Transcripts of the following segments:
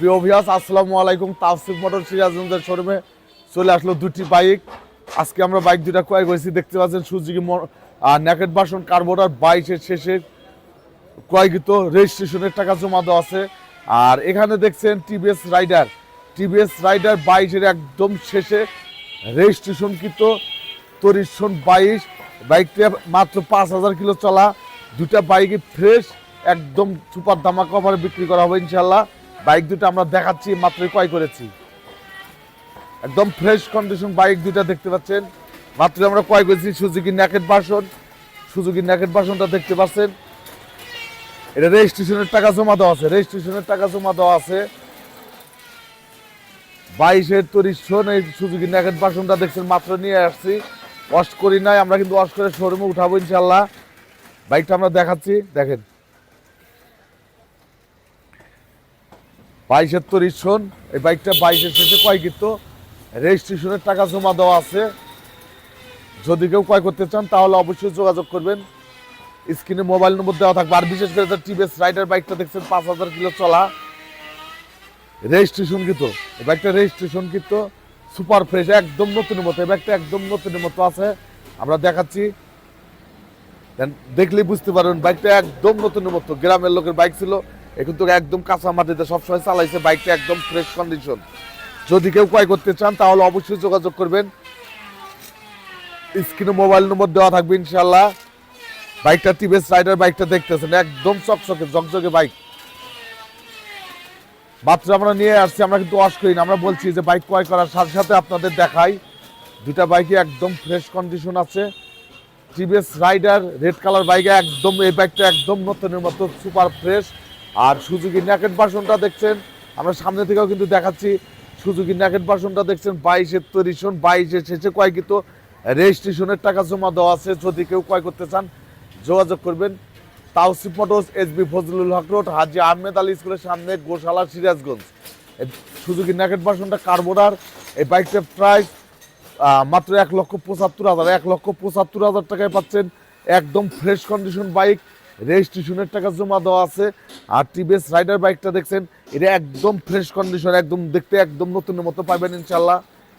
প্রিয় ভিয়াস আসসালামু আলাইকুম। তাফসিফ মোটর সিরাজগঞ্জের শোরুমে চলে আসলো দুটি বাইক। আজকে আমরা বাইক দুটা ক্রয় করেছি। দেখতে পাচ্ছেন সুজুকি ন্যাকেট বাসন কার্বোটার বাইশের শেষে ক্রয়কৃত রেজিস্ট্রেশনের টাকা জমা দেওয়া আছে। আর এখানে দেখছেন টিভিএস রাইডার টিভিএস রাইডার বাইশের একদম শেষে রেজিস্ট্রেশনকৃত তরিশন বাইশ। বাইকটা মাত্র পাঁচ হাজার কিলো চলা। দুটা বাইকে ফ্রেশ একদম সুপার দামা কভারে বিক্রি করা হবে ইনশাল্লাহ বাইক দুটো আমরা দেখাচ্ছি মাত্র ক্রয় করেছি। একদম ফ্রেশ কন্ডিশন বাইক দুটা দেখতে পাচ্ছেন। মাত্র আমরা ক্রয় করেছি Suzuki naked version Suzuki naked বাসনটা দেখতে পাচ্ছেন। এটা রেজিস্ট্রেশনের টাকা জমা দেওয়া আছে রেজিস্ট্রেশনের টাকা জমা দেওয়া আছে। বাইশের তরিশন এই সুজুকি ন্যাকেট বাসনটা দেখছেন, মাত্র নিয়ে আসছি। ওয়াশ করি নাই, আমরা কিন্তু ওয়াশ করে শোরুমে উঠাবো ইনশাল্লাহ বাইকটা আমরা দেখাচ্ছি, দেখেন। বাইশের তরিশন এই বাইকটা বাইশের শেষে ক্রয় কিন্তু রেজিস্ট্রেশনের টাকা জমা দেওয়া আছে। যদি কেউ ক্রয় করতে চান, তাহলে অবশ্যই যোগাযোগ করবেন। স্ক্রিনে মোবাইল নম্বর দেওয়া থাকবে। আর বিশেষ করে টিভিএস রাইডার বাইকটা দেখছেন, পাঁচ হাজার কিলো চলা। রেজিস্ট্রেশন কিন্তু এই বাইকটা রেজিস্ট্রেশন কিন্তু সুপার ফ্রেশ, একদম নতুনের মতো, এই বাইকটা একদম নতুনের মতো আছে। আমরা দেখাচ্ছি। দেখলেই বুঝতে পারবেন, বাইকটা একদম নতুনের মতো। গ্রামের লোকের বাইক ছিল এ তো একদম কাঁচা মাটিতে সবসময় চালাইছে বাইকটা একদম ফ্রেশ কন্ডিশন যদি কেউ ক্রয় করতে চান, তাহলে অবশ্যই যোগাযোগ করবেন। স্ক্রিনে মোবাইল নম্বর দেওয়া থাকবে ইনশাল্লাহ বাইকটা টিভিএস রাইডার বাইকটা দেখতেছেন, একদম চকচকে জকজকে বাইক। মাত্র আমরা নিয়ে আসছি, আমরা কিন্তু ওয়াশ করি না। আমরা বলছি যে বাইক ক্রয় করার সাথে সাথে আপনাদের দেখাই। দুটা বাইকই একদম ফ্রেশ কন্ডিশন আছে। টিভিএস রাইডার রেড কালার বাইকে, একদম এই বাইকটা একদম নতুনের মতো সুপার ফ্রেশ আর সুজুকি ন্যাকেট বাসনটা দেখছেন? আমরা সামনে থেকেও কিন্তু দেখাচ্ছি সুজুকি ন্যাকেট বাসনটা দেখছেন বাইশের তৈরিশন বাইশের শেষে ক্রয় কিন্তু রেজিস্ট্রেশনের টাকা জমা দেওয়া আছে। যদি কেউ ক্রয় করতে চান, যোগাযোগ করবেন। Tawsif motors SB Fazlul Haque road, Haji Ahmed Ali স্কুলের সামনে, গোশালা, সিরাজগঞ্জ। সুজুকি ন্যাকেট বাসনটা কার্বোডার এই বাইকটার প্রাইস মাত্র এক লক্ষ পঁচাত্তর হাজার, এক লক্ষ পঁচাত্তর হাজার টাকায় পাচ্ছেন। একদম ফ্রেশ কন্ডিশন বাইক রেজিস্ট্রেশনের টাকা জমা দেওয়া আছে। আর টিভিএস রাইডার বাইকটা দেখছেন, এটা একদম ফ্রেশ কন্ডিশন একদম দেখতে একদম নতুনের মতো পাবেন ইনশাল্লাহ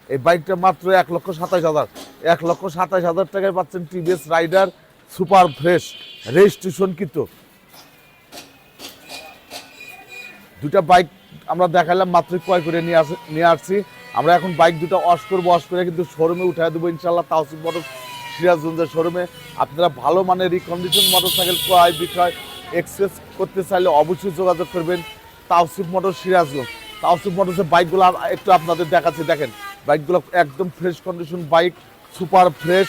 এই বাইকটা মাত্র এক লক্ষ সাতাশ হাজার। এক লক্ষ সাতাশ হাজার টাকায় পাচ্ছেন TVS Raider super fresh registration কিন্তু দুটা বাইক আমরা দেখালাম, মাত্র ক্রয় করে নিয়ে আসে, নিয়ে আসছি। আমরা এখন বাইক দুটো ওয়াশ করব ওয়াশ করে কিন্তু শোরুমে উঠাই দেবো ইনশাল্লাহ তাওসিফ মোটর সিরাজগঞ্জের শোরুমে আপনারা ভালো মানের রিকন্ডিশন মোটরসাইকেল ক্রয় বিষয় এক্সপ্রেস করতে চাইলে অবশ্যই যোগাযোগ করবেন তাওসিফ মোটর সিরাজগঞ্জ। তাওসিফ মোটরসের বাইকগুলো একটু আপনাদের দেখাচ্ছি, দেখেন বাইকগুলো একদম fresh condition bike super fresh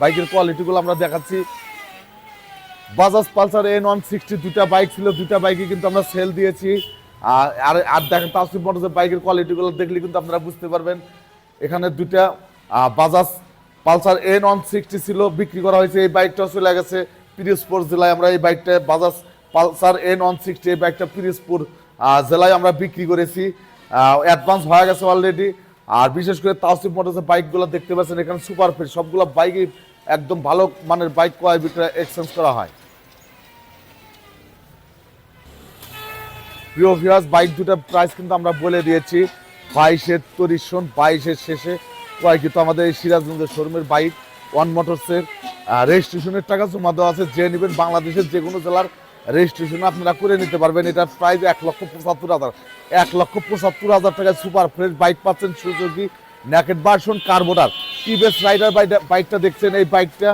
বাইকের কোয়ালিটিগুলো আমরা দেখাচ্ছি। Bajaj Pulsar N one sixty দুটা বাইক ছিল দুটা বাইকে কিন্তু আমরা সেল দিয়েছি। আর, আর- দেখেন তাসিফ মোটরসের বাইকের কোয়ালিটিগুলো দেখলে কিন্তু আপনারা বুঝতে পারবেন। এখানে দুটা Bajaj Pulsar N one sixty ছিল, বিক্রি করা হয়েছে, এই বাইকটাও চলে গেছে পিরিজপুর জেলায়। আমরা এই বাইকটা Bajaj Pulsar N one sixty এই বাইকটা পিরিজপুর জেলায় আমরা বিক্রি করেছি। অ্যাডভান্স হয়ে গেছে অলরেডি আর বিশেষ করে তাওসিফ মোটরসের বাইকগুলো দেখতে পাচ্ছেন, এখানে সুপার ফিট সবগুলো বাইকই একদম ভালো মানের বাইক ক্রয় বিক্রয় এক্সচেঞ্জ করা হয়। প্রিয় ভিউয়ার্স বাইক দুটার প্রাইস কিন্তু আমরা বলে দিয়েছি, বাইশের তরিশন বাইশের শেষে। ক্রয় কিন্তু আমাদের সিরাজগঞ্জের শোরুমের বাইক ওয়ান মোটরসের রেজিস্ট্রেশনের টাকা জমা দেওয়া আছে। যে নেবেন বাংলাদেশের যে কোনো জেলার রেজিস্ট্রেশন আপনারা করে নিতে পারবেন। এটার প্রাইস এক লক্ষ পঁচাত্তর হাজার। এক লক্ষ পঁচাত্তর হাজার টাকায় সুপার ফ্রেশ বাইক পাচ্ছেন Suzuki naked version carburettor TVS Raider বাইকটা দেখছেন, এই বাইকটা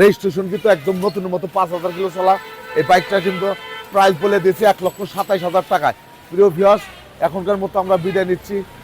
রেজিস্ট্রেশন কিন্তু একদম নতুন মতো পাঁচ হাজার কিলো চলা। এই বাইকটা কিন্তু প্রাইস বলে দিয়েছি এক লক্ষ সাতাইশ হাজার টাকায়। প্রিয় ভিউয়ার্স এখনকার মতো আমরা বিদায় নিচ্ছি।